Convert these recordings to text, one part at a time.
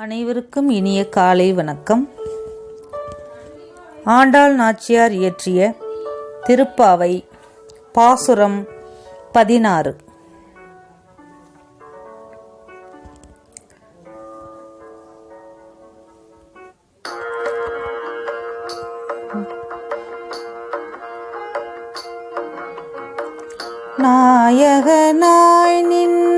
அனைவருக்கும் இனிய காலை வணக்கம். ஆண்டாள் நாச்சியார் இயற்றிய திருப்பாவை பாசுரம் பதினாறு. நாயகனாய் நின்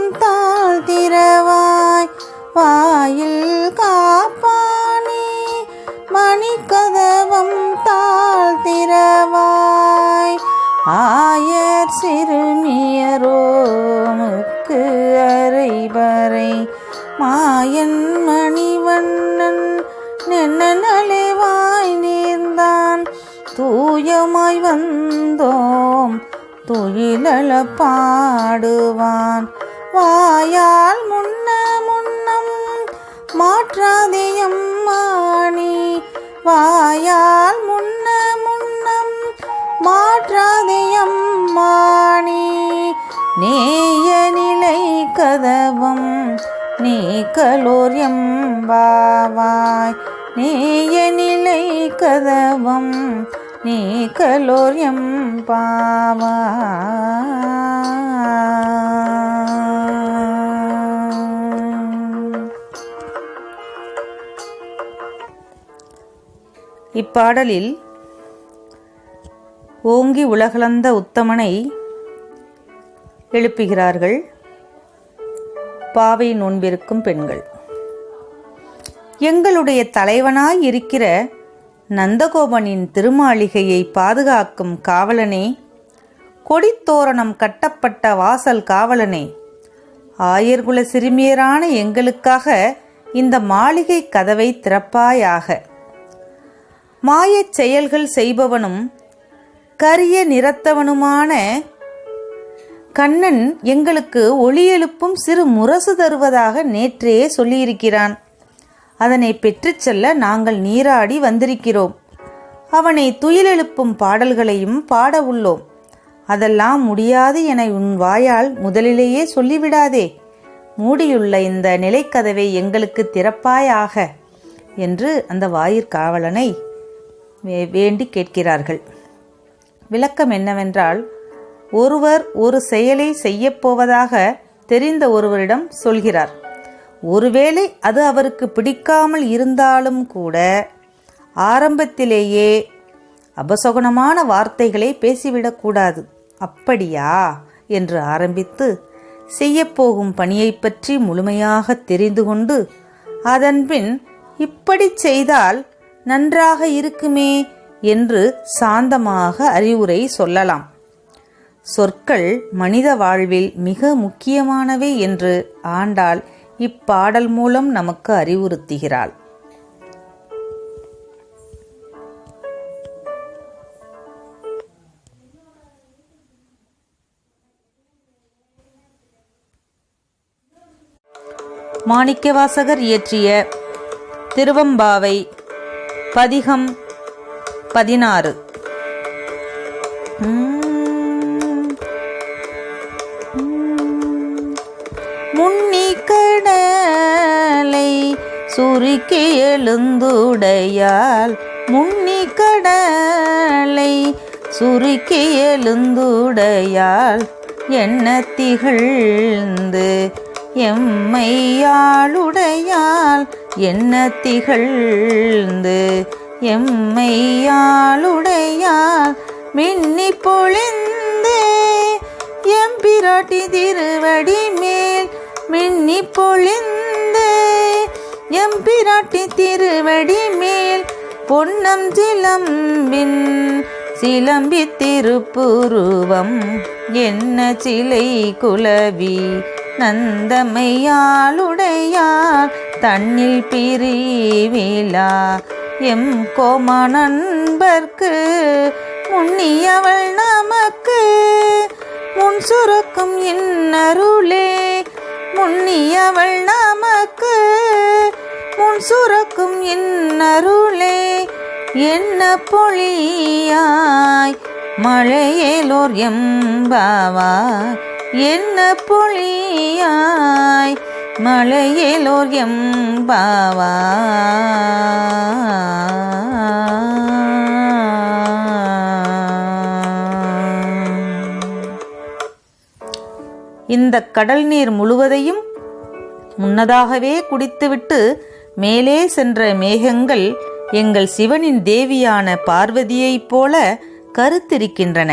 வாயில் காப்பானே மணிக்கதவம் தாழ்த்திரவாய். ஆயர் சிறுமியரோமுக்கு அரைவரை மாயன் மணிவண்ணன் நென்ன நலைவாய் நேர்ந்தான். தூயமாய் வந்தோம் துயிலள பாடுவான். வாயால் முன்ன முன்னம் மாற்றாதேயம் மாணி வாயால் முன்ன முன்னம் மாற்றாதேயம் மாணி நேய நிலை கதவம் நீ கலோரியம் பாவாய் நேய நிலை கதவம் நீ கலோரியம் பாவா இப்பாடலில் ஓங்கி உலகளந்த உத்தமனை எழுப்புகிறார்கள் பாவை நோன்பிருக்கும் பெண்கள். எங்களுடைய தலைவனாய் இருக்கிற நந்தகோபனின் திருமாளிகையை பாதுகாக்கும் காவலனே கொடித்தோரணம் கட்டப்பட்ட வாசல் காவலனே ஆயர்குல சிறுமியரான எங்களுக்காக இந்த மாளிகை கதவை திறப்பாயாக. மாயச் செயல்கள் செய்பவனும் கரிய நிறத்தவனுமான கண்ணன் எங்களுக்கு ஒளி எழுப்பும் சிறு முரசு தருவதாக நேற்றே சொல்லியிருக்கிறான். அதனை பெற்றுச் செல்ல நாங்கள் நீராடி வந்திருக்கிறோம். அவனை துயிலெழுப்பும் பாடல்களையும் பாட உள்ளோம். அதெல்லாம் முடியாது என உன் வாயால் முதலிலேயே சொல்லிவிடாதே. மூடியுள்ள இந்த நிலைக்கதவை எங்களுக்கு திறப்பாயாக என்று அந்த வாயிற்காவலனை காவலனை வேண்டி கேட்கிறார்கள். விளக்கம் என்னவென்றால் ஒருவர் ஒரு செயலை செய்யப்போவதாக தெரிந்த ஒருவரிடம் சொல்கிறார். ஒருவேளை அது அவருக்கு பிடிக்காமல் இருந்தாலும் கூட ஆரம்பத்திலேயே அபசகுணமான வார்த்தைகளை பேசிவிடக்கூடாது அப்படியா? என்று ஆரம்பித்து செய்யப்போகும் பணியைப் பற்றி முழுமையாக தெரிந்து கொண்டு அதன்பின் இப்படி செய்தால் நன்றாக இருக்குமே என்று சாந்தமாக அறிவுரை சொல்லலாம். சொற்கள் மனித வாழ்வில் மிக முக்கியமானவை என்று ஆண்டாள் இப்பாடல் மூலம் நமக்கு அறிவுறுத்துகிறாள். மாணிக்கவாசகர் இயற்றிய திருவம்பாவை பதிகம் பதினாறு. முன்னி கடலை சுருக்கி எழுந்துடையால் முன்னி கடலை சுருக்கி எழுந்துடையால் என்ன திகழ்ந்து எம்மையாளுடையால் என்ன திகழ்ந்து? எம்மையாளுடையால் மின்னி பொழிந்து. எம்பிராட்டி திருவடி மேல் மின்னி பொழிந்து. எம்பிராட்டி திருவடி மேல் பொன்னம் சிலம்பின் சிலம்பி திருப்புருவம் என்ன சிலை குலவி? நந்தமையாளுடையார் தன்னில் பிரிவிலா எம் கோம நண்பர்க்கு முன்னியவள் நமக்கு. முன் சுரக்கும் இன்னருளே முன்னியவள் நமக்கு. முன் சுரக்கும் இன்னருளே என்ன பொழியாய். மழையேலோர் எம்பாவாய். என்ன பொழியாய் மழையேலோர் எம்பாவா இந்த கடல் நீர் முழுவதையும் முன்னதாகவே குடித்துவிட்டு மேலே சென்ற மேகங்கள் எங்கள் சிவனின் தேவியான பார்வதியைப் போல கருத்திருக்கின்றன.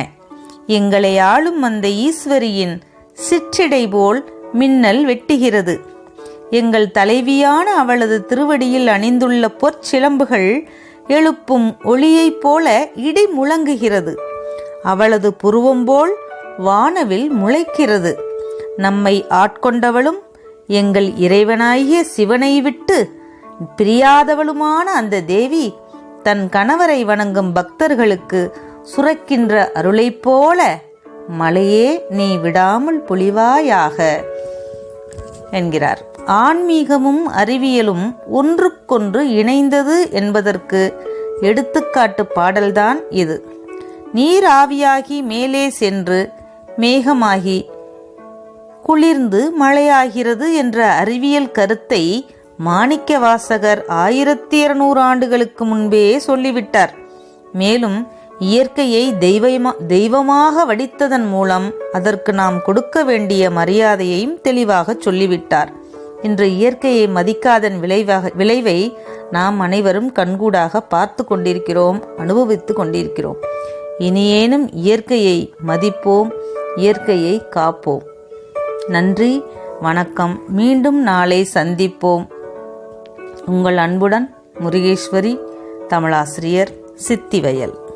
எங்களை ஆளும் அந்த ஈஸ்வரியின் சிற்றிடை போல் மின்னல் வெட்டுகிறது. எங்கள் தலைவியான அவளது திருவடியில் அணிந்துள்ள பொற்சிலம்புகள் எழுப்பும் ஒளியைப் போல இடி முழங்குகிறது. அவளது புருவம் போல் வானவில் முளைக்கிறது. நம்மை ஆட்கொண்டவளும் எங்கள் இறைவனாகிய சிவனை விட்டு பிரியாதவளுமான அந்த தேவி தன் கணவரை வணங்கும் பக்தர்களுக்கு சுரக்கின்ற அருளைப் போல மலையே நீ விடாமல் பொழிவாயாக என்கிறார். ஆன்மீகமும் அறிவியலும் ஒன்றுக்கொன்று இணைந்தது என்பதற்கு எடுத்துக்காட்டு பாடல்தான் இது. நீர் ஆவியாகி மேலே சென்று மேகமாகி குளிர்ந்து மழையாகிறது என்ற அறிவியல் கருத்தை மாணிக்க வாசகர் ஆயிரத்தி இருநூறு ஆண்டுகளுக்கு முன்பே சொல்லிவிட்டார். மேலும் இயற்கையை தெய்வமா தெய்வமாக வடித்ததன் மூலம் அதற்கு நாம் கொடுக்க வேண்டிய மரியாதையையும் தெளிவாக சொல்லிவிட்டார். இன்று இயற்கையை மதிக்காதன் விளைவாக விளைவை நாம் அனைவரும் கண்கூடாக பார்த்து கொண்டிருக்கிறோம் அனுபவித்து கொண்டிருக்கிறோம். இனியேனும் இயற்கையை மதிப்போம் இயற்கையை காப்போம். நன்றி வணக்கம். மீண்டும் நாளை சந்திப்போம். உங்கள் அன்புடன் முருகேஸ்வரி தமிழாசிரியர் சித்திவயல்.